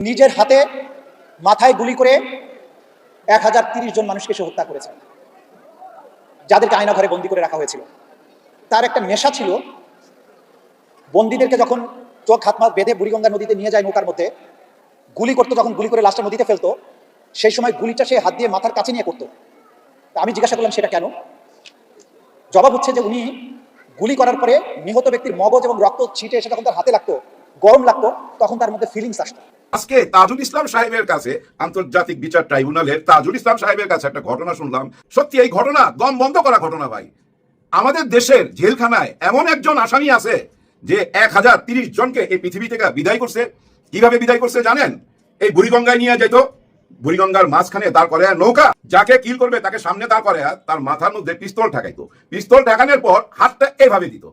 নিজের হাতে মাথায় গুলি করে এক হাজার তিরিশ জন মানুষকে সে হত্যা করেছে, যাদেরকে আয়না ঘরে বন্দি করে রাখা হয়েছিল। তার একটা নেশা ছিল, বন্দীদেরকে যখন চোখ হাত বেঁধে বুড়িগঙ্গা নদীতে নিয়ে যায় নৌকার মধ্যে, গুলি করতো যখন গুলি করে লাস্টে নদীতে ফেলতো, সেই সময় গুলিটা সে হাত দিয়ে মাথার কাছে নিয়ে করতো। আমি জিজ্ঞাসা করলাম, সেটা কেন? জবাব হচ্ছে যে, উনি গুলি করার পরে নিহত ব্যক্তির মগজ এবং রক্ত ছিটে এসে যখন তার হাতে লাগতো, গরম লাগতো, তখন তার মধ্যে ফিলিংস আসতো। আজকে তাজুল ইসলাম সাহেবের কাছে আন্তর্জাতিক বিচার ট্রাইব্যুনালের তাজুল ইসলাম সাহেবের কাছে একটা ঘটনা শুনলাম। সত্যি এই ঘটনা, দম বন্ধ করা ঘটনা ভাই। আমাদের দেশের জেলখানায় এমন একজন আসামি আছে যে এক হাজার তিরিশ জনকে এই পৃথিবী থেকে বিদায় করছে। কীভাবে বিদায় করছে জানেন? এই বুড়িগঙ্গায় নিয়ে যেত বুড়িগঙ্গার মাঝখানে দাঁড় করে নৌকা। যাকে কিল করবে তাকে সামনে দাঁড় করে তার মাথার মধ্যে পিস্তল ঠেকাইতো। পিস্তল ঠেকানোর পর হাতটা এভাবে দিত।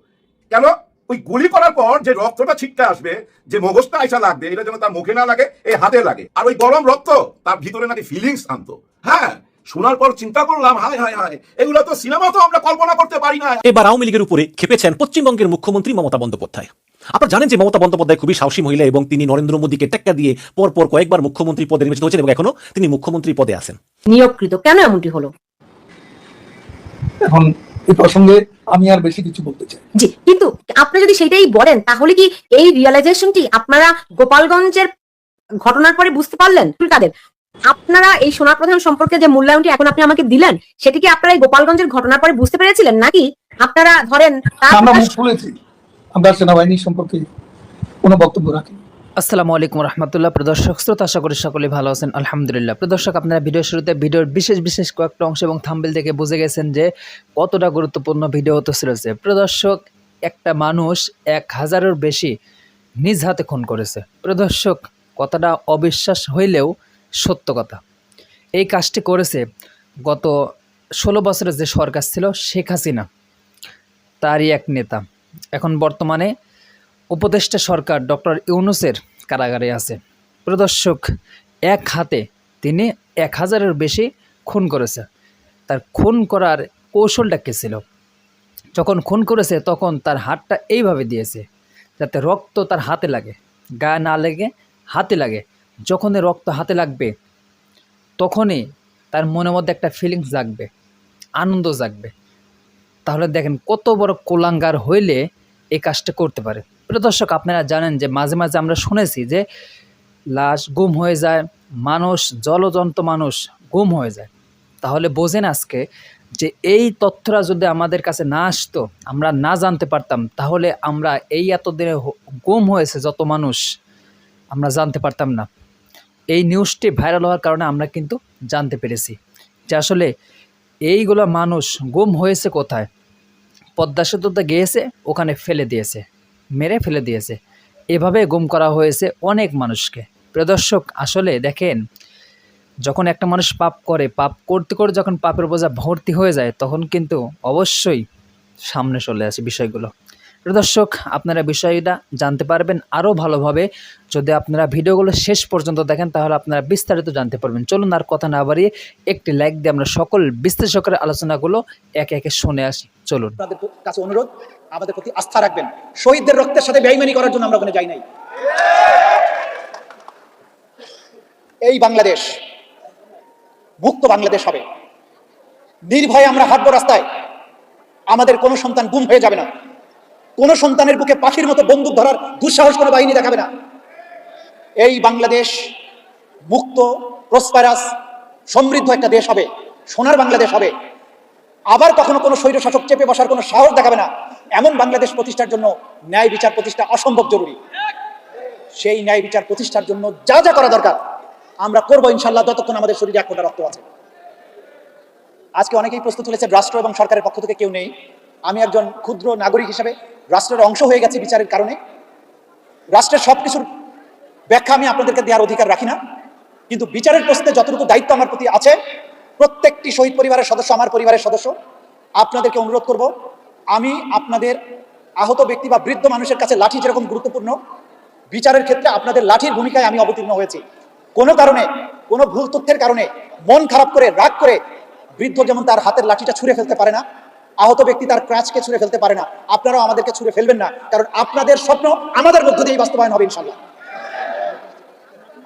কেন? ওই গুলি করার পর যে রক্তটা ছিটকে আসবে যে মগজটা আইসা লাগবে এটা যেন তার মুখে না লাগে এই হাতে লাগে। আর ওই গরম রক্ত তার ভিতরে নাকি ফিলিংস আনতো হ্যাঁ শোনার পর চিন্তা করলাম হায় হায় হায় এগুলো তো সিনেমা তো আমরা কল্পনা করতে পারি না। এবার আওয়ামী লীগের উপরে খেপেছেন পশ্চিমবঙ্গের মুখ্যমন্ত্রী মমতা বন্দ্যোপাধ্যায়। আপনারা জানেন যে মমতা বন্দ্যোপাধ্যায় খুবই সাহসী মহিলা এবং তিনি নরেন্দ্র মোদীকে টেক্কা দিয়ে পর পর কয়েকবার মুখ্যমন্ত্রী পদে নির্বাচিত হয়েছেন এবং এখনও তিনি মুখ্যমন্ত্রী পদে আছেন। নিয়োগকৃত কেন এমনটি হলো? এখন এই প্রসঙ্গে আমি আর বেশি কিছু বলতে চাই জি কিন্তু আপনি যদি সেটাই বলেন তাহলে কি এই রিয়েলাইজেশনটি আপনারা গোপালগঞ্জের ঘটনার পরে বুঝতে পারলেন? কাদের আপনারা এই সোনা প্রধান সম্পর্কে যে মূল্যায়নটি এখন আপনি আমাকে দিলেন সেটি কি আপনারা এই গোপালগঞ্জের ঘটনার পরে বুঝতে পেরেছিলেন? নাকি আপনারা ধরেন আমরা মুখ খুলেছি। আমরা সেনাবাহিনী সম্পর্কে কোনো বক্তব্য রাখি আসসালামু আলাইকুম রহমতুল্লাহ। প্রদর্শক শ্রোতা, আশা করি সকলে ভালো আছেন। আলহামদুলিল্লাহ। প্রদর্শক আপনারা ভিডিও শুরুতে ভিডিওর বিশেষ বিশেষ কয়েকটা অংশ এবং থাম্বেল দেখে বুঝে গেছেন যে কতটা গুরুত্বপূর্ণ ভিডিও হতে চলেছে। প্রদর্শক একটা মানুষ এক হাজারের বেশি নিজ হাতে খুন করেছে। প্রদর্শক কথাটা অবিশ্বাস হইলেও সত্য কথা। এই কাজটি করেছে গত ষোলো বছরের যে সরকার ছিল, শেখ হাসিনা। তারই এক নেতা। এখন বর্তমানে উপদেষ্টা সরকার ডক্টর ইউনুসের কারাগারে আছে। প্রদর্শক এক হাতে তিনি এক হাজারের বেশি খুন করেছে। তার খুন করার কৌশলটা কী ছিল? যখন খুন করেছে, তখন তার হাতটা এইভাবে দিয়েছে, যাতে রক্ত তার হাতে লাগে, গায়ে না লেগে হাতে লাগে। যখনই রক্ত হাতে লাগবে, তখনই তার মনের মধ্যে একটা ফিলিংস জাগবে, আনন্দ জাগবে। তাহলে দেখেন কত বড় কোলাঙ্গার হইলে এই কাজটা করতে পারে। প্রিয় দর্শক, আপনারা জানেন যে মাঝে মাঝে আমরা শুনেছি যে লাশ গুম হয়ে যায়, মানুষ জলজন্ত মানুষ গুম হয়ে যায়। তাহলে বোঝেন আজকে যে এই তথ্যটা যদি আমাদের কাছে না আসতো, আমরা না জানতে পারতাম, তাহলে আমরা এই এতদিনে গুম হয়েছে যত মানুষ, আমরা জানতে পারতাম না। এই নিউজটি ভাইরাল হওয়ার কারণে আমরা কিন্তু জানতে পেরেছি যে আসলে এইগুলো মানুষ গুম হয়েছে কোথায়? পদ্মা সেতুতে গিয়েছে, ওখানে ফেলে দিয়েছে। মেরে ফেলে দিয়েছে। এভাবে গুম করা হয়েছে অনেক মানুষকে। প্রদর্শক আসলে দেখেন, যখন একটা মানুষ পাপ করে, পাপ করতে করে যখন পাপের বোঝা ভর্তি হয়ে যায়, তখন কিন্তু অবশ্যই সামনে চলে আসে বিষয়গুলো। প্রদর্শক আপনারা বিষয়টা জানতে পারবেন আরও ভালোভাবে। যদি আপনারা ভিডিওগুলো শেষ পর্যন্ত দেখেন, তাহলে আপনারা বিস্তারিত জানতে পারবেন। চলুন আর কথা না বাড়িয়ে একটি লাইক দিয়ে আমরা সকল বিশ্লেষকের আলোচনাগুলো একে একে শুনে আসি। চলুন। আপনাদের কাছে অনুরোধ, আমাদের প্রতি আস্থা রাখবেন। শহীদদের রক্তের সাথে বেইমানি করার জন্য আমরা ওখানে যাই নাই। এই বাংলাদেশ, মুক্ত বাংলাদেশ হবে। নির্ভয়ে আমরা হাঁটবো রাস্তায়। আমাদের কোনো সন্তান গুম হয়ে যাবে না। কোনো সন্তানের বুকে পাখির মতো বন্দুক ধরার দুঃসাহস কোনো বাহিনী দেখাবে না। এই বাংলাদেশ মুক্ত, প্রসপারাস, সমৃদ্ধ একটা দেশ হবে, সোনার বাংলাদেশ হবে। আবার কখনো কোনো স্বৈর শাসক চেপে বসার কোনো সাহস দেখাবে না। এমন বাংলাদেশ প্রতিষ্ঠার জন্য ন্যায় বিচার প্রতিষ্ঠা অসম্ভব জরুরি। সেই ন্যায় বিচার প্রতিষ্ঠার জন্য যা যা করা দরকার, আমরা করব ইনশাল্লাহ যতক্ষণ আমাদের শরীরে এক রক্ত আছে। আজকে অনেকেই প্রস্তুত তুলেছে রাষ্ট্র এবং সরকারের পক্ষ থেকে কেউ নেই। আমি একজন ক্ষুদ্র নাগরিক হিসেবে রাষ্ট্রের অংশ হয়ে গেছি বিচারের কারণে। রাষ্ট্রের সব কিছুর ব্যাখ্যা আমি আপনাদেরকে দেওয়ার অধিকার রাখি না। কিন্তু বিচারের প্রশ্নে যতটুকু দায়িত্ব আমার প্রতি আছে, প্রত্যেকটি শহীদ পরিবারের সদস্য, আমার পরিবারের সদস্য, আপনাদেরকে অনুরোধ করব, আমি আপনাদের আহত ব্যক্তি বা বৃদ্ধ মানুষের কাছে লাঠি যেরকম গুরুত্বপূর্ণ, বিচারের ক্ষেত্রে আপনাদের লাঠির ভূমিকায় আমি অবতীর্ণ হয়েছি। কোনো কারণে, কোনো ভুল তথ্যের কারণে মন খারাপ করে, রাগ করে বৃদ্ধ যেমন তার হাতের লাঠিটা ছুঁড়ে ফেলতে পারে না আহত ব্যক্তি তার ক্রাচকে ছুঁড়ে ফেলতে পারে না। আপনারাও আমাদেরকে ছুঁড়ে ফেলবেন না, কারণ আপনাদের স্বপ্ন আমাদের মধ্য দিয়েই বাস্তবায়ন হবে ইনশাল্লাহ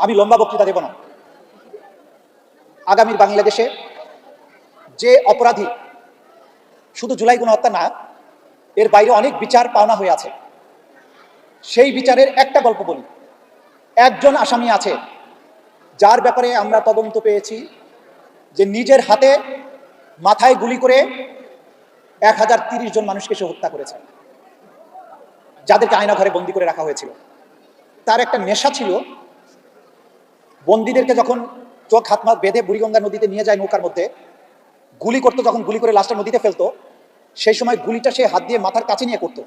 আমি লম্বা বক্তৃতা দেব না। আগামীর বাংলাদেশে যে অপরাধী, শুধু জুলাই হত্যা না, এর বাইরে অনেক বিচার পাওনা হয়ে আছে। সেই বিচারের একটা গল্প বলি। একজন আসামি আছে, যার ব্যাপারে আমরা তদন্ত পেয়েছি যে নিজের হাতে মাথায় গুলি করে এক হাজার তিরিশ জন মানুষকে সে হত্যা করেছে। যাদেরকে আয়না ঘরে বন্দি করে রাখা হয়েছিল। তার একটা নেশা ছিল, বন্দীদেরকে যখন চোখ হাত মাত বেঁধে বুড়িগঙ্গা নদীতে নিয়ে যায় নৌকার মধ্যে, গুলি করতো, যখন গুলি করে লাশটা নদীতে ফেলতো, সেই সময় গুলিটা সে হাত দিয়ে মাথার কাছে নিয়ে করতো।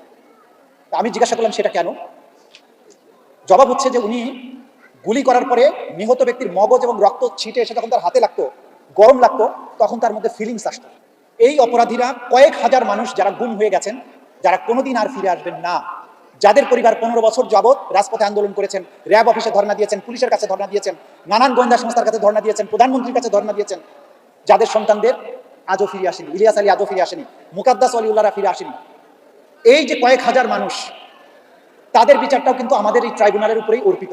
আমি জিজ্ঞাসা করলাম, সেটা কেন? জবাব হচ্ছে যে উনি গুলি করার পরে নিহত ব্যক্তির মগজ এবং রক্ত ছিটে এসে যখন তার হাতে লাগতো, গরম লাগতো, তখন তার মধ্যে ফিলিংস আসতো। এই অপরাধীরা কয়েক হাজার মানুষ যারা গুম হয়ে গেছেন, যারা কোনোদিন আর ফিরে আসবেন না। যাদের পরিবার পনেরো বছর যাবৎ রাজপথে আন্দোলন করেছেন, র্যাব অফিসে ধর্ণা দিয়েছেন, পুলিশের কাছে ধর্ণা দিয়েছেন, নানান গোয়েন্দা সংস্থার কাছে ধর্ণা দিয়েছেন, প্রধানমন্ত্রীর কাছে ধর্ণা দিয়েছেন, যাদের সন্তানদের আজও ফিরে আসেনি, ইলিয়াস আলী আজও ফিরে আসেনি, মুকাদ্দাস অলিউল্লাহরা ফিরে আসেনি। এই যে কয়েক হাজার মানুষ, তাদের বিচারটাও কিন্তু আমাদের এই ট্রাইব্যুনালের উপরেই অর্পিত।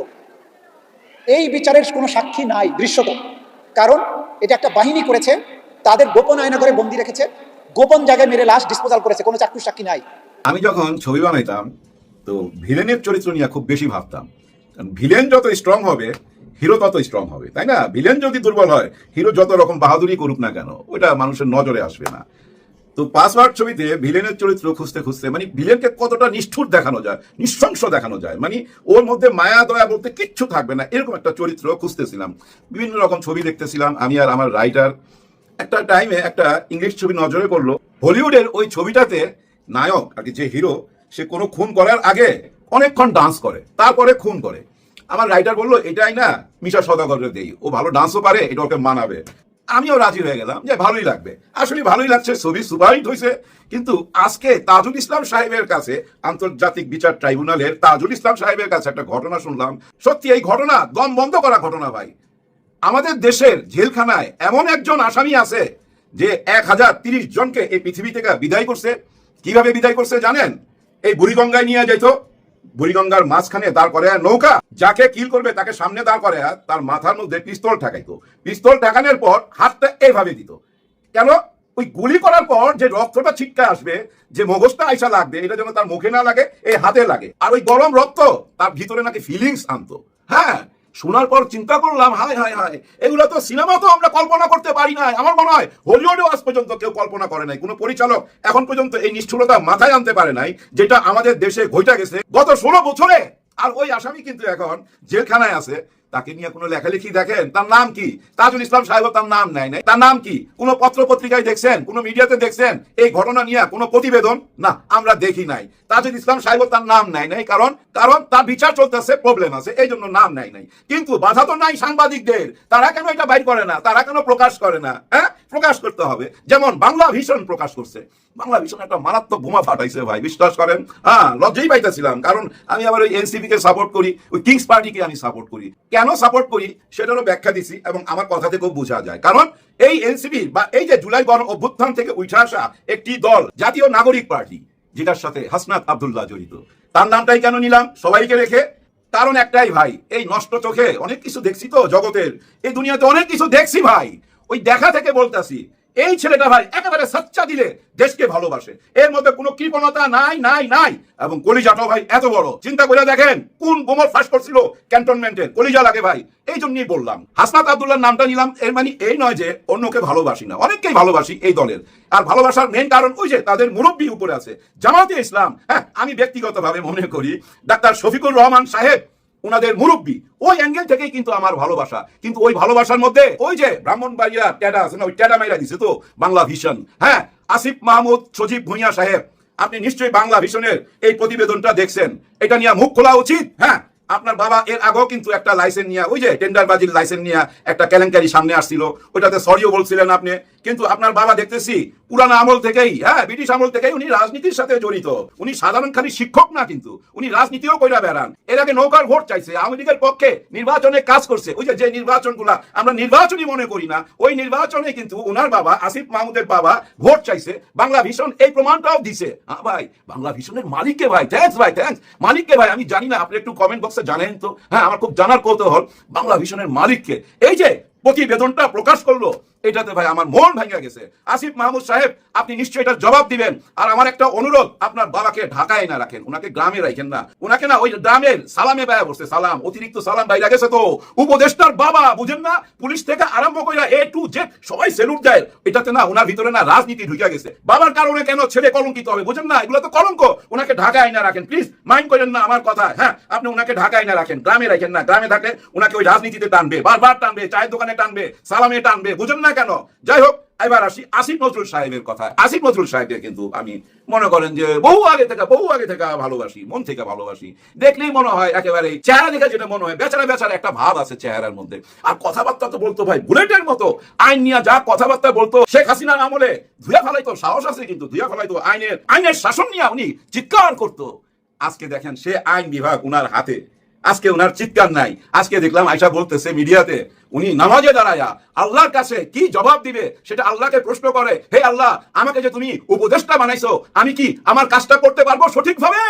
এই বিচারের কোনো সাক্ষী নাই দৃশ্যত। কারণ এটা একটা বাহিনী করেছে তাদের গোপন আয়না করে বন্দি রেখেছে, গোপন জায়গায় মেরে লাশ ডিসপোজাল করেছে, কোনো চাক্ষুষ সাক্ষী নাই। আমি যখন ছবি বানাইতাম, তো ভিলেনের চরিত্র নিয়ে খুব বেশি ভাবতাম। ভিলেন যত স্ট্রং হবে হিরো তত স্ট্রং হবে, তাই না? ভিলেন যদি দুর্বল হয় হিরো যত রকম বাহাদুরি করুক না কেন, ওটা মানুষের নজরে আসবে না। তো পাসওয়ার্ড ছবিতে ভিলেনের চরিত্র খুঁজতে খুঁজতে মানে ভিলেনকে কতটা নিষ্ঠুর দেখানো যায়, নৃশংস দেখানো যায় মানে ওর মধ্যে মায়া, দয়া বলতে কিচ্ছু থাকবে না, এরকম একটা চরিত্র খুঁজতেছিলাম। বিভিন্ন রকম ছবি দেখতেছিলাম, আমি আর আমার রাইটার একটা টাইমে একটা ইংলিশ ছবি নজরে পড়ল। হলিউডের ওই ছবিটাতে নায়ক, আর কি যে হিরো সে কোনো খুন করার আগে অনেকক্ষণ ডান্স করে, তারপরে খুন করে। আমার রাইটার বলল, এটাই না মিশা সদাগরের দেই, ও ভালো ডান্সও পারে, এটা ওকে মানাবে। আমিও রাজি হয়ে গেলাম যে ভালোই লাগবে। আসলে ভালোই লাগছে, ছবি সুপারহিট হয়েছে কিন্তু আজকে তাজুল ইসলাম সাহেবের কাছে আন্তর্জাতিক বিচার ট্রাইব্যুনালের তাজুল ইসলাম সাহেবের কাছে একটা ঘটনা শুনলাম। সত্যি এই ঘটনা দম বন্ধ করা ঘটনা ভাই। আমাদের দেশের জেলখানায় এমন একজন আসামি আছে যে এক হাজার তিরিশ জনকে এই পৃথিবী থেকে বিদায় করছে। কীভাবে বিদায় করছে জানেন? এই বুড়িগঙ্গায় নিয়ে যাইতো। বুড়িগঙ্গার মাঝখানে দাঁড় করে নৌকা। যাকে কিল করবে তাকে সামনে দাঁড় করে তার মাথার মধ্যে পিস্তল ঠেকাইতো। পিস্তল ঠেকানোর পর হাতটা এইভাবে দিত। কেন? ওই গুলি করার পর যে রক্তটা ছিটকা আসবে, যে মগজটা আইসা লাগবে, এটা যেন তার মুখে না লাগে, এই হাতে লাগে। আর ওই গরম রক্ত তার ভিতরে নাকি ফিলিংস আনতো। হ্যাঁ শোনার পর চিন্তা করলাম, হায় হায় হায়, এগুলো তো সিনেমা তো আমরা কল্পনা করতে পারি না আমার মনে হয় হলিউডেও আজ পর্যন্ত কেউ কল্পনা করে নাই। কোনো পরিচালক এখন পর্যন্ত এই নিষ্ঠুরতা মাথায় আনতে পারে নাই, যেটা আমাদের দেশে ঘইটা গেছে গত ষোলো বছরে। আর ওই আসামি কিন্তু এখন জেলখানায় আছে। তাকে নিয়ে কোনো লেখালেখি দেখেন? তার নাম কি? তাজুল ইসলাম সাহেব তার নাম নেয় নাই। তার নাম কি? কোনো পত্র পত্রিকায় দেখছেন? কোনো মিডিয়াতে দেখছেন? এই ঘটনা নিয়ে কোনো প্রতিবেদন? না, আমরা দেখি নাই। তাজুল ইসলাম সাহেব তার নাম নেয় নাই। কারণ কারণ তার বিচার চলতেছে প্রবলেম আছে, এই জন্য নাম নেয় নাই। কিন্তু বাধা তো নাই সাংবাদিকদের। তারা কেন এটা বাইর করে না? তারা কেন প্রকাশ করে না? হ্যাঁ? প্রকাশ করতে হবে। যেমন বাংলা ভীষণ প্রকাশ করছে। বাংলা ভীষণ একটা মারাত্মক বোমা ফাটাইছে ভাই, বিশ্বাস করেন? হ্যাঁ লজ্জাই পাইতেছিলাম। কারণ আমি আবার ওই এনসিপি কে সাপোর্ট করি, ওই কিংস পার্টিকে আমি সাপোর্ট করি। কেন সাপোর্ট করি সেটারও ব্যাখ্যা দিছি এবং আমার কথা থেকেও বোঝা যায়। কারণ এই এনসিপি বা এই যে জুলাই গণ অভ্যুত্থান থেকে উঠে আসা একটি দল, জাতীয় নাগরিক পার্টি, যেটার সাথে হাসনাত আব্দুল্লাহ জড়িত। তার নামটাই কেন নিলাম? সবাইকে রেখে। কারণ একটাই ভাই, এই নষ্ট চোখে অনেক কিছু দেখছি তো জগতের। এই দুনিয়াতে অনেক কিছু দেখছি ভাই। ওই দেখা থেকে বলতাছি এই ছেলেটা ভাই একেবারে সচ্চা দিলে দেশকে ভালোবাসে। এর মধ্যে কোনো কৃপণতা নাই নাই নাই। এবং কলিজাটাও ভাই এত বড়। চিন্তা করে দেখেন কোন গোমর ফাঁস করছিল ক্যান্টনমেন্টের কলিজা লাগে ভাই। এই জন্যই বললাম। হাসনাত আব্দুল্লাহর নামটা নিলাম। এর মানে এই নয় যে অন্যকে ভালোবাসি না। অনেককেই ভালোবাসি এই দলের। আর ভালোবাসার মেন কারণ ওই যে তাদের মুরব্বী উপরে আছে। জামাতে ইসলাম। হ্যাঁ আমি ব্যক্তিগতভাবে মনে করি। ডাক্তার শফিকুর রহমান সাহেব ওনাদের মুরব্বী। ওই অ্যাঙ্গেল থেকেই কিন্তু আমার ভালোবাসা। কিন্তু ওই ভালোবাসার মধ্যে ওই যে ব্রাহ্মণবাড়িয়া ট্যাডা আছে না, ওই ট্যাডা মাইরা দিছে তো, বাংলা ভিশন। হ্যাঁ আসিফ মাহমুদ, সজীব ভুঁইয়া সাহেব, আপনি নিশ্চয়ই বাংলা ভিশনের এই প্রতিবেদনটা দেখছেন। এটা নিয়ে মুখ খোলা উচিত হ্যাঁ। আপনার বাবা এর আগেও কিন্তু একটা লাইসেন্স নিয়ে, ওই যে টেন্ডারবাজির লাইসেন্স নিয়ে একটা কেলেঙ্কারি সামনে আসছিল। ওইটাতে সরিও বলছিলেন আপনি। কিন্তু আপনার বাবা দেখতেছি পুরানো আমল থেকেই হ্যাঁ ব্রিটিশ আমল থেকেই উনি রাজনীতির সাথে জড়িত। উনি সাধারণ খালি শিক্ষক না কিন্তু, উনি রাজনীতিও কইরা বেড়ান। এর আগে নৌকার ভোট চাইছে, আওয়ামী লীগের পক্ষে নির্বাচনে কাজ করছে। ওই যে যে নির্বাচনগুলা আমরা নির্বাচনই মনে করি না, ওই নির্বাচনে কিন্তু উনার বাবা, আসিফ মাহমুদের বাবা ভোট চাইছে। বাংলা ভীষণ এই প্রমাণটাও দিছে। হ্যাঁ ভাই, বাংলা ভীষণের মালিককে ভাই থ্যাংকস ভাই থ্যাংকস মালিককে ভাই, আমি জানি না, আপনি একটু কমেন্ট বক্সে জানেন তো। হ্যাঁ আমার খুব জানার কৌতূহল বাংলা ভীষণের মালিককে। এই যে, প্রতিবেদনটা প্রকাশ করল এটাতে ভাই আমার মন ভেঙে গেছে। আসিফ মাহমুদ সাহেব, আপনি নিশ্চয়ই এটার জবাব দিবেন। আর আমার একটা অনুরোধ, আপনার বাবাকে ঢাকায় না রাখেন ওনাকে গ্রামে রাখেন না। ওনাকে না ওই গ্রামের সালামে ব্যয় বসছে সালাম, অতিরিক্ত সালাম বাইরে গেছে তো। উপদেষ্টার বাবা, বুঝেন না, পুলিশ থেকে আরম্ভ করে এ টু জেড সবাই সেলুট দেয়। এটাতে না ওনার ভিতরে না রাজনীতি ঢুকে গেছে। বাবার কারণে কেন ছেলে কলঙ্কিত হবে, বুঝেন না? এগুলো তো কলঙ্ক। ওনাকে ঢাকায় না রাখেন প্লিজ মাইন্ড করেন না আমার কথা। হ্যাঁ আপনি ওনাকে ঢাকায় না রাখেন, গ্রামে রাখেন না। গ্রামে থাকলে ওনাকে ওই রাজনীতিতে টানবে, বারবার টানবে, চায়ের দোকানে টানবে, সালামে টানবে, বুঝেন না? কেন? যাই হোক এবার আসি আসিফ নজরুল সাহেবের কথা আসিফ নজরুল সাহেবকে কিন্তু আমি মনে করেন যে বহু আগে থেকে, বহু আগে থেকে ভালোবাসি, মন থেকে ভালোবাসি। দেখলেই মনে হয় একেবারে চেহারা দেখে যেটা মনে হয়, বেচারা বেচারা একটা ভাব আছে চেহারার মধ্যে। আর কথাবার্তা তো বলতো ভাই, বুলেটের মতো। আইন নিয়ে যা কথাবার্তা বলতো, শেখ হাসিনার আমলে ধুয়া ফেলাইতো, সাহস আছে কিন্তু ধুয়া ফেলাইতো। আইনের আইনের শাসন নিয়ে উনি চিৎকার করতো। আজকে দেখেন সে আইন বিভাগ উনার হাতে। আজকে উনার চিৎকার নাই। আজকে দেখলাম আয়সা বলতেছে মিডিয়াতে, উনি নামাজে দাঁড়ায়া, আল্লাহর কাছে কি জবাব দিবে সেটা আল্লাহকে প্রশ্ন করে, হে আল্লাহ, আমাকে যে তুমি উপদেষ্টা বানাইছো, আমি কি আমার কাজটা করতে পারব সঠিকভাবে?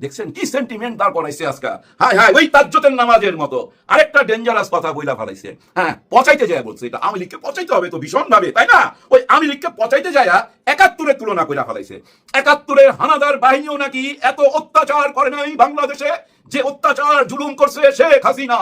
দেখছেন? কি সেন্টিমেন্ট তার করাইছে আজকে? হ্যাঁ হ্যাঁ ওই তাজ্জতের নামাজের মতো। আরেকটা ডেঞ্জারাস কথা বইলা ফেলাইছে। হ্যাঁ পচাইতে যায় বলছে এটা। আওয়ামী লীগকে পচাইতে হবে তো ভীষণ ভাবে তাই না? ওই আওয়ামী লীগকে পচাইতে যায় একাত্তরের তুলনা কইরা ফেলাইছে। একাত্তরের হানাদার বাহিনীও নাকি এত অত্যাচার করে নাই বাংলাদেশে যে অত্যাচার জুলুম করছে শেখ হাসিনা।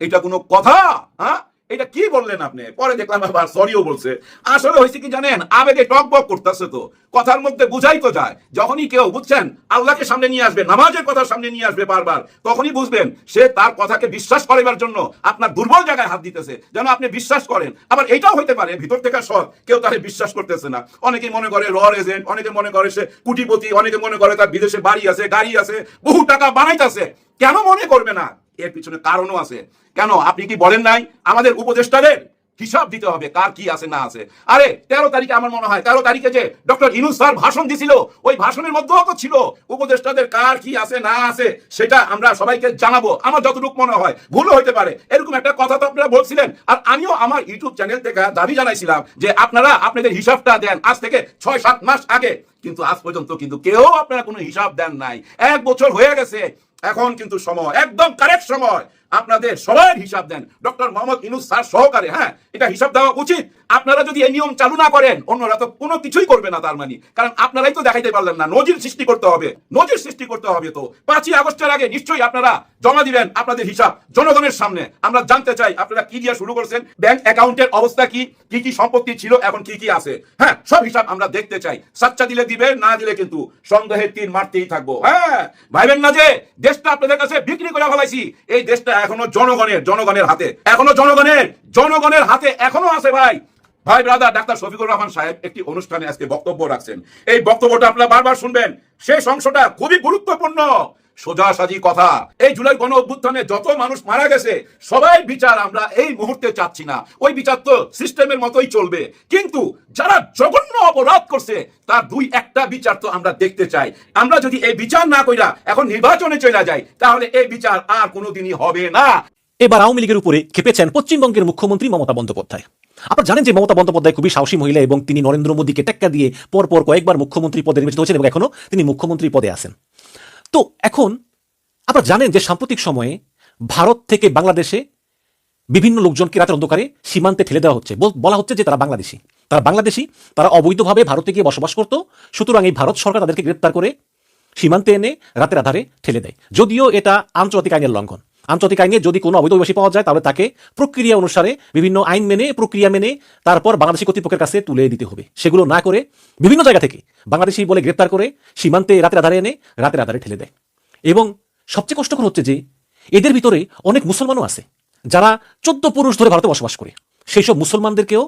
এটা কোনো কথা? হ্যাঁ? এটা কি বললেন আপনি? পরে দেখলাম আবার সরিও বলছে। আসলে হয়েছে কি জানেন? আবেগে টক বক করতেছে তো। কথার মধ্যে বুঝাই তো যায়। যখনই কেউ বুঝছেন, আল্লাহকে সামনে নিয়ে আসবে, নামাজের কথা সামনে নিয়ে আসবে বারবার, তখনই বুঝবেন সে তার কথাকে বিশ্বাস করার জন্য আপনার দুর্বল জায়গায় হাত দিতেছে। যেন আপনি বিশ্বাস করেন। আবার এটাও হতে পারে, ভিতর থেকে সৎ কেউ তারে বিশ্বাস করতেছে না। অনেকে মনে করে রর এজেন্ট অনেকে মনে করে সে কুটিপতি, অনেকে মনে করে তার বিদেশে বাড়ি আছে, গাড়ি আছে, বহু টাকা বানাইতেছে। কেন মনে করবে না? এর পিছনে কারণও আছে। কেন? আপনি কি বলেন নাই? আমাদের উপদেষ্টাদের হিসাব দিতে হবে কার কি আছে না আছে। আরে, তেরো তারিখে আমার মনে হয়, তেরো তারিখে যে ডক্টর ইনুস স্যার ভাষণ দিছিল, ওই ভাষণের মধ্যেও তো ছিল, উপদেষ্টাদের কার কি আছে না আছে, সেটা আমরা সবাইকে জানাব। আমার যতটুকু মনে হয় ভুলও হইতে পারে। এরকম একটা কথা তো আপনারা বলছিলেন। আর আমিও আমার ইউটিউব চ্যানেল থেকে দাবি জানাইছিলাম যে আপনারা আপনাদের হিসাবটা দেন আজ থেকে ছয় সাত মাস আগে। কিন্তু আজ পর্যন্ত কিন্তু কেউ আপনারা কোনো হিসাব দেন নাই। এক বছর হয়ে গেছে এখন কিন্তু সময় একদম কারেক্ট সময়। আপনাদের সবার হিসাব দেন। ডক্টর মোহাম্মদ ইনুস স্যার সহকারে হ্যাঁ এটা হিসাব দেওয়া উচিত। আপনারা যদি এই নিয়ম চালু না করেন, অন্যরা তো কোনো কিছুই করবে না তার মানে। কারণ আপনারাই তো দেখাইতে পারলেন না, নজির সৃষ্টি করতে হবে। নজির সৃষ্টি করতে হবে তো। পাঁচই আগস্টের আগে নিশ্চয়ই আপনারা জমা দিবেন আপনাদের হিসাব জনগণের সামনে। আমরা জানতে চাই, আপনারা কি দিয়ে শুরু করছেন? ব্যাংক অ্যাকাউন্টের অবস্থা কি? কি কি সম্পত্তি ছিল? এখন কি কি আছে? হ্যাঁ সব হিসাব আমরা দেখতে চাই। সাচ্চা দিলে দিবেন না দিলে কিন্তু সন্দেহের তীর মারতেই থাকব। হ্যাঁ ভাইবেন না যে, দেশটা আপনাদের কাছে বিক্রি করে ফেলাইছি। এই দেশটা এখনও জনগণের জনগণের হাতে, এখনও জনগণের জনগণের হাতে এখনও আছে ভাই। ভাই ব্রাদার ডাক্তার শফিকুর রহমান সাহেব একটি অনুষ্ঠানে আজকে বক্তব্য রাখছেন। এই বক্তব্যটা আপনারা বারবার শুনবেন। সেই অংশটা খুবই গুরুত্বপূর্ণ। সোজাসাজি কথা। এই জুলাই গণ অভ্যুত্থানে যত মানুষ মারা গেছে, সবাই বিচার আমরা এই মুহূর্তে চাচ্ছি না। ওই বিচার তো সিস্টেমের মতোই চলবে। কিন্তু যারা জঘন্য অপরাধ করছে, তার দুই একটা বিচার তো আমরা দেখতে চাই। আমরা যদি এই বিচার না কইরা এখন নির্বাচনে চলে যাই, তাহলে এই বিচার আর কোনোদিনই হবে না। এবার আওয়ামী লীগের উপরে খেপেছেন পশ্চিমবঙ্গের মুখ্যমন্ত্রী মমতা বন্দ্যোপাধ্যায়। আপনারা জানেন যে মমতা বন্দ্যোপাধ্যায় খুবই সাহসী মহিলা এবং তিনি নরেন্দ্র মোদীকে টেক্কা দিয়ে পরপর কয়েকবার মুখ্যমন্ত্রী পদে নির্বাচিত হয়েছেন এবং এখনও তিনি মুখ্যমন্ত্রী পদে আছেন। তো এখন আপনারা জানেন যে সাম্প্রতিক সময়ে ভারত থেকে বাংলাদেশে বিভিন্ন লোকজনকে রাতের অন্ধকারে সীমান্তে ঠেলে দেওয়া হচ্ছে। বল- হচ্ছে যে তারা বাংলাদেশি। তারা বাংলাদেশি, তারা অবৈধভাবে ভারতে গিয়ে বসবাস করত, সুতরাং এই ভারত সরকার তাদেরকে গ্রেপ্তার করে সীমান্তে এনে রাতের আধারে ঠেলে দেয়। যদিও এটা আন্তর্জাতিক আইনের লঙ্ঘন। আন্তর্জাতিক আইনে যদি কোনো অবৈধ অভিবাসী পাওয়া যায়, তাহলে তাকে প্রক্রিয়া অনুসারে বিভিন্ন আইন মেনে, প্রক্রিয়া মেনে তারপর বাংলাদেশি কর্তৃপক্ষের কাছে তুলে দিতে হবে। সেগুলো না করে বিভিন্ন জায়গা থেকে বাংলাদেশি বলে গ্রেপ্তার করে সীমান্তে রাতের আধারে এনে রাতের আধারে ঠেলে দেয়। এবং সবচেয়ে কষ্টকর হচ্ছে যে এদের ভিতরে অনেক মুসলমানও আছে, যারা চোদ্দ পুরুষ ধরে ভারতে বসবাস করে। সেই সব মুসলমানদেরকেও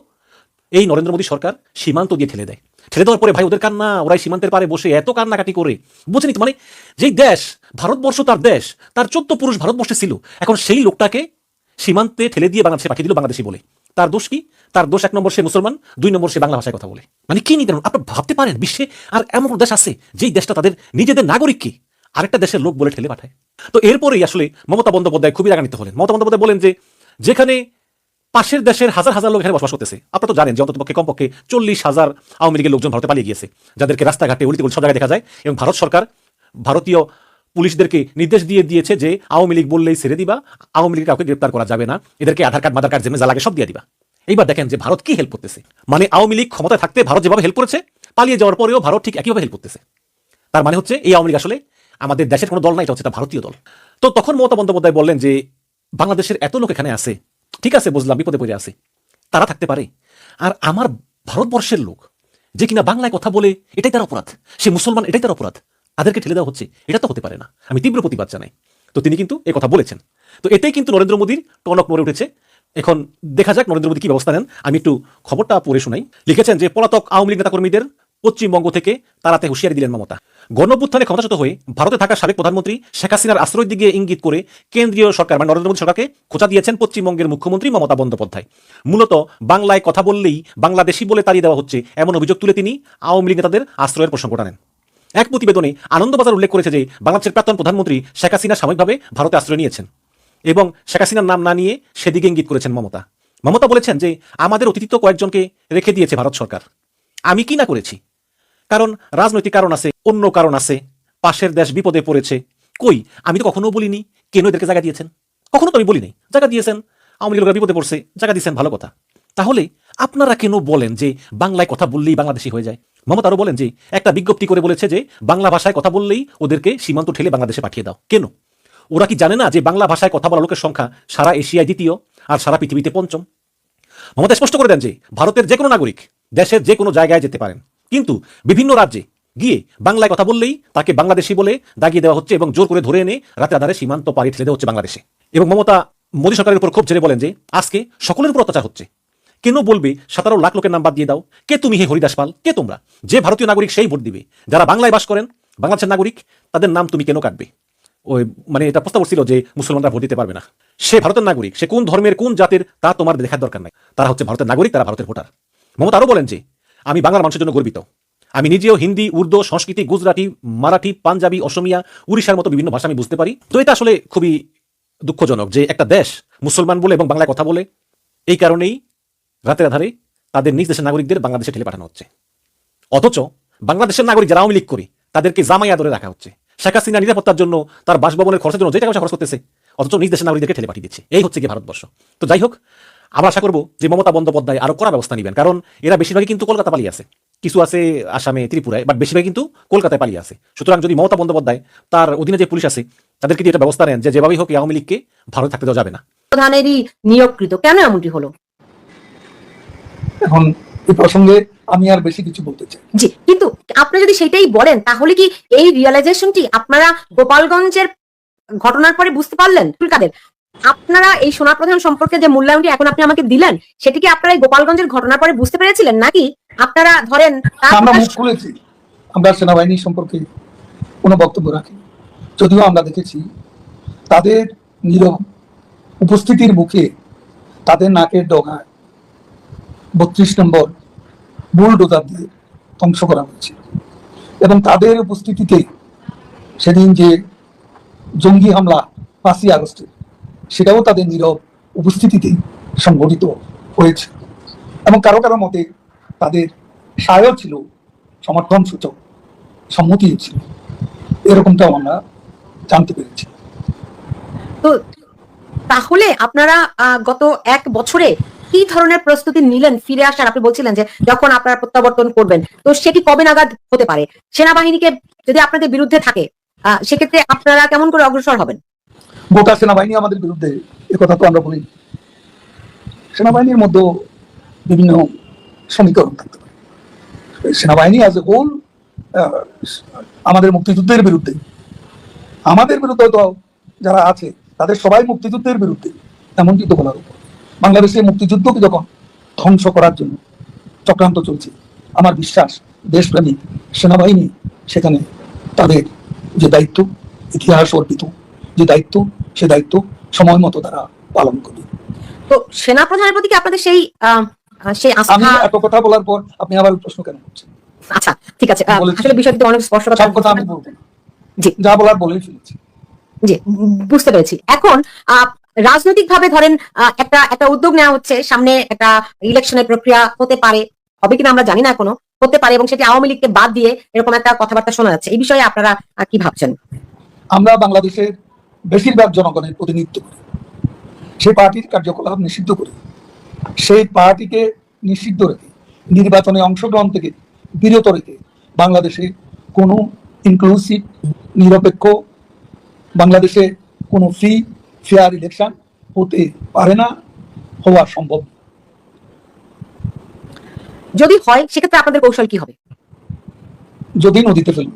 এই নরেন্দ্র মোদী সরকার সীমান্ত দিয়ে ঠেলে দেয়। ঠেলে দেওয়ার পরে ভাই ওদের কান্না, ওরাই সীমান্তের পারে বসে এত কান্নাকাটি করে। বুঝেনি মানে যেই দেশ, ভারতবর্ষ তার দেশ, তার চোদ্দ পুরুষ ভারতবর্ষে ছিল। এখন সেই লোকটাকে সীমান্তে ঠেলে দিয়ে বাংলাদেশে পাঠিয়ে দিল বাংলাদেশি বলে। তার দোষ কি? তার দোষ এক নম্বর সে মুসলমান, দুই নম্বর সে বাংলা ভাষায় কথা বলে। মানে কি নিতে আপনার ভাবতে পারেন, বিশ্বে আর এমন দেশ আছে যেই দেশটা তাদের নিজেদের নাগরিককে আরেকটা দেশের লোক বলে ঠেলে পাঠায়। তো এরপরেই আসলে মমতা বন্দ্যোপাধ্যায় খুবই রাগান্বিত হলেন। মমতা বন্দ্যোপাধ্যায় বলেন যে, যেখানে পাশের দেশের হাজার হাজার লোক এখানে বসবাস করতেছে। আপনারা তো জানেন যে অন্ততপক্ষে কমপক্ষে চল্লিশ হাজার আওয়ামী লীগের লোকজন ভারতে পালিয়ে গিয়েছে, যাদেরকে রাস্তাঘাটে উলিতে সব জায়গায় দেখা যায়। এবং ভারত সরকার ভারতীয় পুলিশদেরকে নির্দেশ দিয়ে দিয়েছে যে আওয়ামী লীগ বললেই ছেড়ে দিবা, আওয়ামী লীগ কাউকে গ্রেপ্তার করা যাবে না, এদেরকে আধার কার্ড, মাদার কার্ড জেমে লাগে সব দিয়ে দিবা। এইবার দেখেন যে ভারত কি হেল্প করতেছে। মানে আওয়ামী লীগ ক্ষমতায় থাকতে ভারত যেভাবে হেল্প করেছে, পালিয়ে যাওয়ার পরেও ভারত ঠিক একইভাবে হেল্প করতেছে। তার মানে হচ্ছে এই আওয়ামী লীগ আসলে আমাদের দেশের কোনো দল নাই এটা হচ্ছে এটা ভারতীয় দল। তো তখন মমতা বন্দ্যোপাধ্যায় বললেন যে বাংলাদেশের এত লোক এখানে আছে ঠিক আছে, বুঝলাম, বিপদে পড়ে আছে। তারা থাকতে পারে। আর আমার ভারতবর্ষের লোক, যে কিনা বাংলায় কথা বলে, এটাই তার অপরাধ। সে মুসলমান, এটাই তার অপরাধ। তাদেরকে ঠেলে দেওয়া হচ্ছে, এটা তো হতে পারে না। আমি তীব্র প্রতিবাদ জানাই। তো তিনি কিন্তু এই কথা বলেছেন। তো এটাই কিন্তু নরেন্দ্র মোদীর টনক নড়ে উঠেছে। এখন দেখা যাক নরেন্দ্র মোদী কি ব্যবস্থা নেন। আমি একটু খবরটা পড়ে শোনাই। লিখেছেন যে, পলাতক আওয়ামী লীগ নেতাকর্মীদের পশ্চিমবঙ্গ থেকে তাড়াতে হুঁশিয়ারি দিলেন মমতা। গণভ্যুত্থানে ক্ষমতাচ্যুত হয়ে ভারতে থাকা সাবেক প্রধানমন্ত্রী শেখ হাসিনার আশ্রয় দিকে ইঙ্গিত করে কেন্দ্রীয় সরকার মানে নরেন্দ্র মোদী সরকারকে খোঁচা দিয়েছেন পশ্চিমবঙ্গের মুখ্যমন্ত্রী মমতা বন্দ্যোপাধ্যায়। মূলত বাংলায় কথা বললেই বাংলাদেশি বলে তাড়িয়ে দেওয়া হচ্ছে এমন অভিযোগ তুলে তিনি আওয়ামী লীগ নেতাদের আশ্রয়ের প্রসঙ্গ টানেন। এক প্রতিবেদনে আনন্দবাজার উল্লেখ করেছে যে বাংলাদেশের প্রাক্তন প্রধানমন্ত্রী শেখ হাসিনা সাময়িকভাবে ভারতে আশ্রয় নিয়েছেন এবং শেখ হাসিনার নাম না নিয়ে সেদিকে ইঙ্গিত করেছেন মমতা। মমতা বলেছেন যে আমাদের অতিরিক্ত কয়েকজনকে রেখে দিয়েছে ভারত সরকার। আমি কি না করেছি? কারণ রাজনৈতিক কারণ আছে, অন্য কারণ আছে। পাশের দেশ বিপদে পড়েছে। কই, আমি তো কখনো বলিনি, কেন এদেরকে জায়গা দিয়েছেন? কখনো তো আমি বলিনি, জায়গা দিয়েছেন, আওয়ামী লীগরা বিপদে পড়ছে, জায়গা দিয়েছেন, ভালো কথা। তাহলে আপনারা কেন বলেন যে বাংলায় কথা বললেই বাংলাদেশি হয়ে যায়? মমতা আরও বলেন যে, একটা বিজ্ঞপ্তি করে বলেছে যে, বাংলা ভাষায় কথা বললেই ওদেরকে সীমান্ত ঠেলে বাংলাদেশে পাঠিয়ে দাও। কেন? ওরা কি জানে না যে বাংলা ভাষায় কথা বলা লোকের সংখ্যা সারা এশিয়ায় দ্বিতীয় আর সারা পৃথিবীতে পঞ্চম? মমতা স্পষ্ট করে দেন যে, ভারতের যে কোনো নাগরিক দেশের যে কোনো জায়গায় যেতে পারেন। কিন্তু বিভিন্ন রাজ্যে গিয়ে বাংলায় কথা বললেই তাকে বাংলাদেশি বলে দাগিয়ে দেওয়া হচ্ছে এবং জোর করে ধরে এনে রাতে আধারে সীমান্ত পাড়ি ঠেলে দেওয়া হচ্ছে বাংলাদেশে। এবং মমতা মোদী সরকারের উপর খুব ছেড়ে বলেন যে, আজকে সকলের উপর অত্যাচার হচ্ছে। কেন বলবে সতেরো লাখ লোকের নাম বাদ দিয়ে দাও? কে তুমি হে হরিদাস পাল? কে তোমরা? যে ভারতীয় নাগরিক সেই ভোট দিবে। যারা বাংলায় বাস করেন, বাংলাদেশের নাগরিক, তাদের নাম তুমি কেন কাটবে? ওই মানে এটা প্রস্তাব ছিল যে, মুসলমানরা ভোট দিতে পারবে না। সে ভারতের নাগরিক, সে কোন ধর্মের কোন জাতের, তা তোমার দেখার দরকার নাই। তারা হচ্ছে ভারতের নাগরিক, তারা ভারতের ভোটার। মমতা আরও বলেন যে আমি বাংলার মানুষের জন্য গর্বিত। আমি নিজেও হিন্দি, উর্দু, সংস্কৃতি, গুজরাটি, মারাঠি, পাঞ্জাবি, অসমিয়া, উড়িষ্যার মতো বিভিন্ন ভাষা আমি বুঝতে পারি। তো এটা আসলে খুবই দুঃখজনক যে একটা দেশ মুসলমান বলে এবং বাংলায় কথা বলে, এই কারণেই রাতের আধারে তাদের নিজ দেশের নাগরিকদের বাংলাদেশে ঠেলে পাঠানো হচ্ছে। অথচ বাংলাদেশের নাগরিক যারা আওয়ামী লীগ করি, তাদেরকে জামাই আদরে রাখা হচ্ছে। শেখ হাসিনা নিরাপত্তার জন্য তার বাসভবনের খরচের জন্য যে টাকা খরচ করতেছে, অথচ নিজ দেশের নাগরিকদেরকে ঠেলে পাঠিয়ে দিচ্ছে। এই হচ্ছে কি ভারতবর্ষ। তো যাই হোক আমরা আশা করব যে মমতা বন্দ্যোপাধ্যায় আরও কড়া ব্যবস্থা নেবেন কারণ এরা বেশিরভাগই কিন্তু কলকাতা পালিয়ে আছে। কিছু আছে আসামে ত্রিপুরায় বাট বেশিরভাগ কিন্তু কলকাতায় পালিয়ে আছে। সুতরাং যদি মমতা বন্দ্যোপাধ্যায় তার অধীনে যে পুলিশ আছে তাদেরকে দিয়ে একটা ব্যবস্থা নেন যে যেভাবেই হোক আওয়ামী লীগকে ভারতে থাকতে দেওয়া যাবে না। প্রধানেরই নিয়োগকৃত কেন এমনটি হলো? এখন এই প্রসঙ্গে আমি আর বেশি কিছু বলতে চাই জি কিন্তু আপনি যদি সেটাই বলেন তাহলে কি এই রিয়েলাইজেশনটি আপনারা গোপালগঞ্জের ঘটনার পরে বুঝতে পারলেন? কাদের আপনারা এই সোনা প্রধান সম্পর্কে যে মূল্যায়নটি এখন আপনি আমাকে দিলেন সেটি কি আপনারা এই গোপালগঞ্জের ঘটনার পরে বুঝতে পেরেছিলেন? নাকি আপনারা ধরেন আমরা মুখ খুলেছি। আমরা সেনাবাহিনী সম্পর্কে কোনো বক্তব্য রাখি যদিও আমরা দেখেছি তাদের নীরব উপস্থিতির মুখে তাদের নাকের ডগায় বত্রিশ নম্বর বুলডোজার দিয়ে ধ্বংস করা হয়েছে। এবং তাদের উপস্থিতিতে সেদিন যে জঙ্গি হামলা পাঁচই আগস্টে সেটাও তাদের নীরব উপস্থিতিতে সংঘটিত হয়েছে। এবং কারও কারও মতে তাদের সায়ও ছিল সমর্থন সূচক সম্মতিও ছিল। এরকমটাও আমরা জানতে পেরেছি। তো তাহলে আপনারা গত এক বছরে কি ধরনের প্রস্তুতি নিলেন ফিরে আসার? আপনি বলছিলেন যে যখন আপনারা প্রত্যাবর্তন করবেন, তো সেটি কবে নাগাদ হতে পারে? সেনাবাহিনীকে যদি আপনাদের বিরুদ্ধে থাকে সেক্ষেত্রে আপনারা কেমন করে অগ্রসর হবেন? গোটা সেনাবাহিনী আমাদের বিরুদ্ধে কথা তো আমরা বলি। সেনাবাহিনীর মধ্যেও বিভিন্ন সমীকরণ থাকতে পারে। সেনাবাহিনী অ্যাজ এ হোল আমাদের মুক্তিযুদ্ধের বিরুদ্ধে, আমাদের বিরুদ্ধে তো যারা আছে, তাদের সবাই মুক্তিযুদ্ধের বিরুদ্ধে এমন তো বলার উপর। বাংলাদেশের মুক্তিযুদ্ধকে যখন ধ্বংস করার জন্য চক্রান্ত চলছে, আমার বিশ্বাস, দেশপ্রেমিক সেনাবাহিনী সেখানে তাদের যে দায়িত্ব, ইতিহাস অর্পিত যে দায়িত্ব সে দায়িত্ব সময় মতো তারা পালন করবে। তো সেনা প্রধানের প্রতি কি আপনাদের সেই সেই আমি এত কথা বলার পর আপনি আবার প্রশ্ন কেন করছেন? আচ্ছা ঠিক আছে আসলে বিষয়টি অনেক স্পষ্ট কথা আমি বলব জি। যা বলার বলেই ফেলেছি। জি বুঝতে পেরেছি। এখন রাজনৈতিক ভাবে ধরেন একটা একটা উদ্যোগ নেওয়া হচ্ছে সামনে একটা ইলেকশনের প্রক্রিয়া হতে পারে হবে কিনা আমরা জানি না এখনও হতে পারে এবং সেটি আওয়ামী লীগকে বাদ দিয়ে এরকম একটা কথাবার্তা শোনা যাচ্ছে। এই বিষয়ে আপনারা কি ভাবছেন? আমরা বাংলাদেশের বেশিরভাগ জনগণের প্রতিনিধিত্ব করি। সেই পার্টির কার্যকলাপ নিষিদ্ধ করে। সেই পার্টিকে নিষিদ্ধ রেখে নির্বাচনে অংশগ্রহণ থেকে বিরত রেখে বাংলাদেশে কোনো ইনক্লুসিভ নিরপেক্ষ বাংলাদেশে কোনো ফ্রি ফেয়ার ইলেকশন হতে পারে না হওয়া সম্ভব যদি হয় সেক্ষেত্রে আপনাদের কৌশল কি হবে? যদি নদীতে ফেলব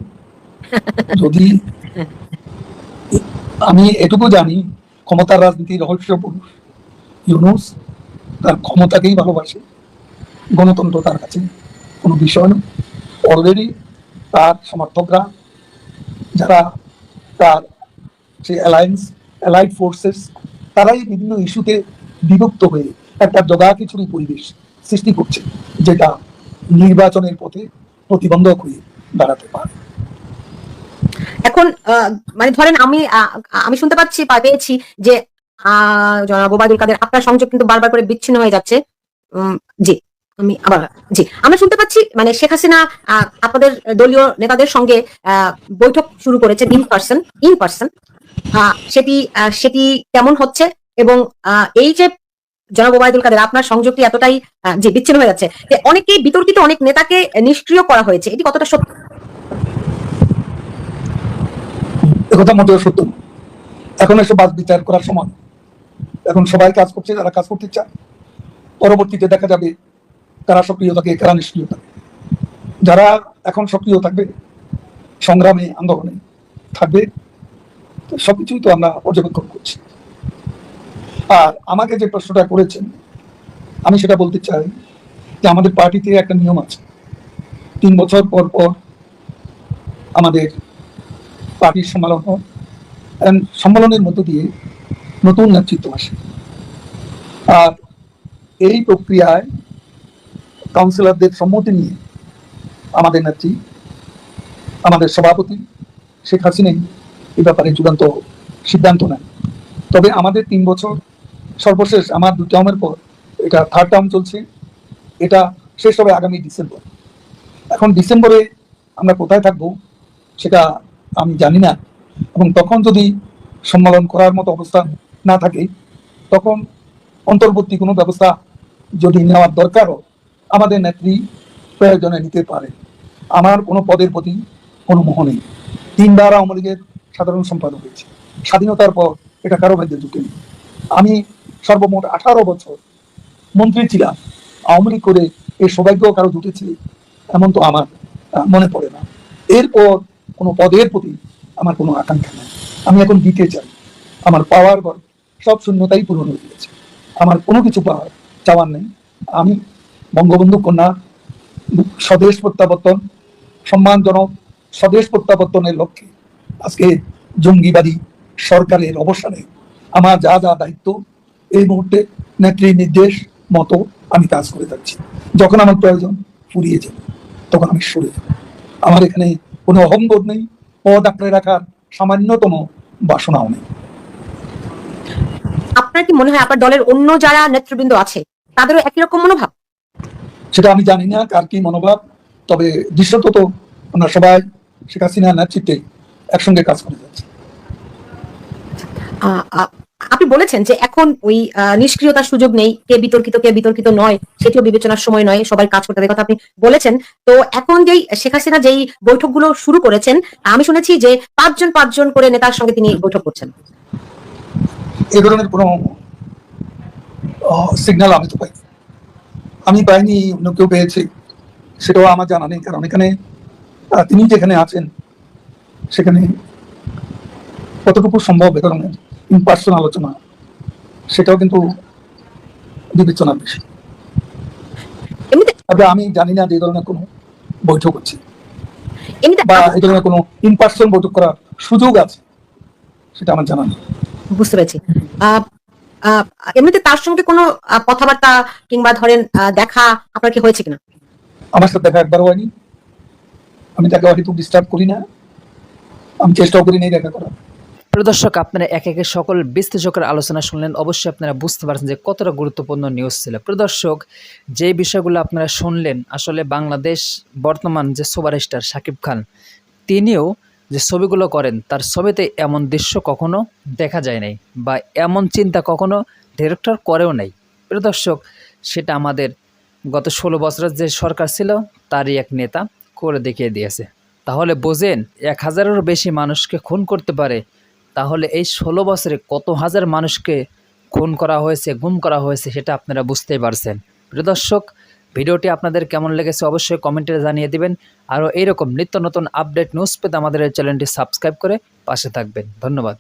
যদি আমি এটুকু জানি, ক্ষমতার রাজনীতি রহস্য পুরুষ ইউনুস তার ক্ষমতাকেই ভালোবাসে, গণতন্ত্র তার কাছে কোনো বিষয় নয় অলরেডি তার সমর্থকরা, যারা তার যে অ্যালায়েন্স অ্যালাইড ফোর্সেস তারাই বিভিন্ন ইস্যুতে বিভক্ত হয়ে একটা জগাখিচুড়ি পরিবেশ সৃষ্টি করছে, যেটা নির্বাচনের পথে প্রতিবন্ধক হয়ে দাঁড়াতে পারে। এখন মানে ধরেন আমি আমি শুনতে পাচ্ছি পেয়েছি যে জনাব ওবায়দুল কাদের আপনার সংযোগ কিন্তু বারবার করে বিচ্ছিন্ন হয়ে যাচ্ছে। জি, আমি আবার, জি, আমরা শুনতে পাচ্ছি মানে শেখ হাসিনা আপনাদের দলীয় নেতাদের সঙ্গে বৈঠক শুরু করেছে ইন পার্সন ইন পার্সন। সেটি সেটি কেমন হচ্ছে এবং এই যে জনাব কাদের আপনার সংযোগটি এতটাই যে বিচ্ছিন্ন হয়ে যাচ্ছে অনেকেই বিতর্কিত, অনেক নেতাকে নিষ্ক্রিয় করা হয়েছে, এটি কতটা সত্য? একথা মোটেও সত্য। এখন এসে বাদ বিচার করার সময় এখন সবাই কাজ করছে, যারা কাজ করতে চায়। পরবর্তীতে দেখা যাবে কারা সক্রিয় থাকে কারা নিষ্ক্রিয় থাকে। যারা এখন সক্রিয় থাকবে, সংগ্রামে, আন্দোলনে থাকবে, সবকিছুই তো আমরা পর্যবেক্ষণ করছি। আর আমাকে যে প্রশ্নটা করেছেন, আমি সেটা বলতে চাই যে আমাদের পার্টিতে একটা নিয়ম আছে। তিন বছর পর পর আমাদের পার্টির সম্মেলন সম্মেলনের মধ্য দিয়ে নতুন নেতৃত্ব আসে। আর এই প্রক্রিয়ায় কাউন্সিলরদের সম্মতি নিয়ে আমাদের নেত্রী, আমাদের সভাপতি শেখ হাসিনাই এ ব্যাপারে চূড়ান্ত সিদ্ধান্ত নেন। তবে আমাদের তিন বছর সর্বশেষ আমার দু টার্মের পর এটা থার্ড টার্ম চলছে। এটা শেষ হবে আগামী ডিসেম্বর। এখন ডিসেম্বরে আমরা কোথায় থাকব সেটা আমি জানি না। এবং তখন যদি সম্মেলন করার মতো অবস্থা না থাকে, তখন অন্তর্বর্তী কোনো ব্যবস্থা যদি নেওয়ার দরকারও আমাদের নেত্রী প্রয়োজনে নিতে পারে। আমার কোনো পদের প্রতি কোনো মোহ নেই। তিনবার আওয়ামী লীগের সাধারণ সম্পাদক হয়েছে। স্বাধীনতার পর এটা কারও ভাগ্যে ঢুকে নেই আমি সর্বমোট আঠারো বছর মন্ত্রী ছিলাম। আওয়ামী লীগ করে এই সৌভাগ্য কারও জুটেছে এমন তো আমার মনে পড়ে না। এরপর কোনো পদের প্রতি আমার কোনো আকাঙ্ক্ষা নেই। আমি এখন দিতে চাই। আমার পাওয়ার পর সব শূন্যতাই পূরণ হয়ে গেছে আমার কোনো কিছু পাওয়ার চাওয়ার নেই। আমি বঙ্গবন্ধু কন্যা, স্বদেশ প্রত্যাবর্তন, সম্মানজনক স্বদেশ প্রত্যাবর্তনের লক্ষ্যে আজকে জঙ্গিবাদী সরকারের অবসানে আমার যা যা দায়িত্ব, এই মুহূর্তে নেত্রী নির্দেশ মতো আমি কাজ করে যাচ্ছি। যখন আমার প্রয়োজন, ফুরিয়ে যাবে। তখন আমি সরে যাব। আমার এখানে কোনো অহংবোধ নেই পদ আঁকড়ে রাখার সামান্যতম বাসনাও নেই। আপনার কি মনে হয় আপনার দলের অন্য যারা নেতৃবৃন্দ আছে তাদেরও একই রকম মনোভাব? সেটা আমি জানি না কার কি মনোভাব তবে দৃশ্যত তো আমরা সবাই শেখ হাসিনার নেতৃত্বে একসঙ্গে কাজ করে যাচ্ছি। আপনি বলেছেন যে এখন ওই নিষ্ক্রিয়তার সুযোগ নেই, কে বিতর্কিত কে বিতর্কিত নয়, সেটিও বিবেচনার সময় নয় সবাই কাজ করতে কথা আপনি বলেছেন। তো এখন যেই শেখ হাসিনা যেই বৈঠকগুলো শুরু করেছেন, আমি শুনেছি যে পাঁচজন পাঁচজন করে নেতার সঙ্গে তিনি বৈঠক করছেন। এ ধরনের কোনো সিগন্যাল আমি তো পাইনি। আমি পাইনি, অন্য কেউ পেয়েছে, সেটাও আমার জানা নেই, কারণ এখানে তিনি যেখানে আছেন, সেখানে কতটুকু সম্ভব এ ধরনের ইম্পার্সন আলোচনা সেটাও কিন্তু বিবেচনার বিষয়। এমনিতে তবে আমি জানি না যে এই ধরনের কোনো বৈঠক হচ্ছে। এমনিতে বা এই ধরনের কোনো ইম্পার্সন বৈঠক করার সুযোগ আছে সেটা আমার জানা নেই। বুঝতে পেরেছি। এমনিতে তার সঙ্গে কোনো কথাবার্তা কিংবা ধরেন দেখা আপনার কি হয়েছে কিনা? আমার সাথে দেখা একবার হয়নি। আমি তাকে হয়তো ডিস্টার্ব করি না। আমি চেষ্টাও করি নেই দেখা করার। প্রদর্শক আপনারা এক একে সকল বিশ্লেষকের আলোচনা শুনলেন। অবশ্যই আপনারা বুঝতে পারছেন যে কতটা গুরুত্বপূর্ণ নিউজ ছিল। প্রদর্শক যে বিষয়গুলো আপনারা শুনলেন, আসলে বাংলাদেশ বর্তমান যে সুপারস্টার শাকিব খান, তিনিও যে ছবিগুলো করেন, তার ছবিতে এমন দৃশ্য কখনো দেখা যায় নাই বা এমন চিন্তা কখনো ডিরেক্টর করেও নাই। প্রদর্শক সেটা আমাদের গত ষোলো বছরের যে সরকার ছিল, তারই এক নেতা করে দেখিয়ে দিয়েছে। তাহলে বোঝেন, এক হাজারেরও বেশি মানুষকে খুন করতে পারে তাহলে এই ষোলো বছরে কত হাজার মানুষকে খুন করা হয়েছে, গুম করা হয়েছে সেটা আপনারা বুঝতেই পারছেন। প্রিয় দর্শক, ভিডিওটি আপনাদের কেমন লেগেছে অবশ্যই কমেন্টে জানিয়ে দিবেন। আরও এইরকম নিত্য নতুন আপডেট নিউজ পেতে আমাদের এই চ্যানেলটি সাবস্ক্রাইব করে পাশে থাকবেন। ধন্যবাদ।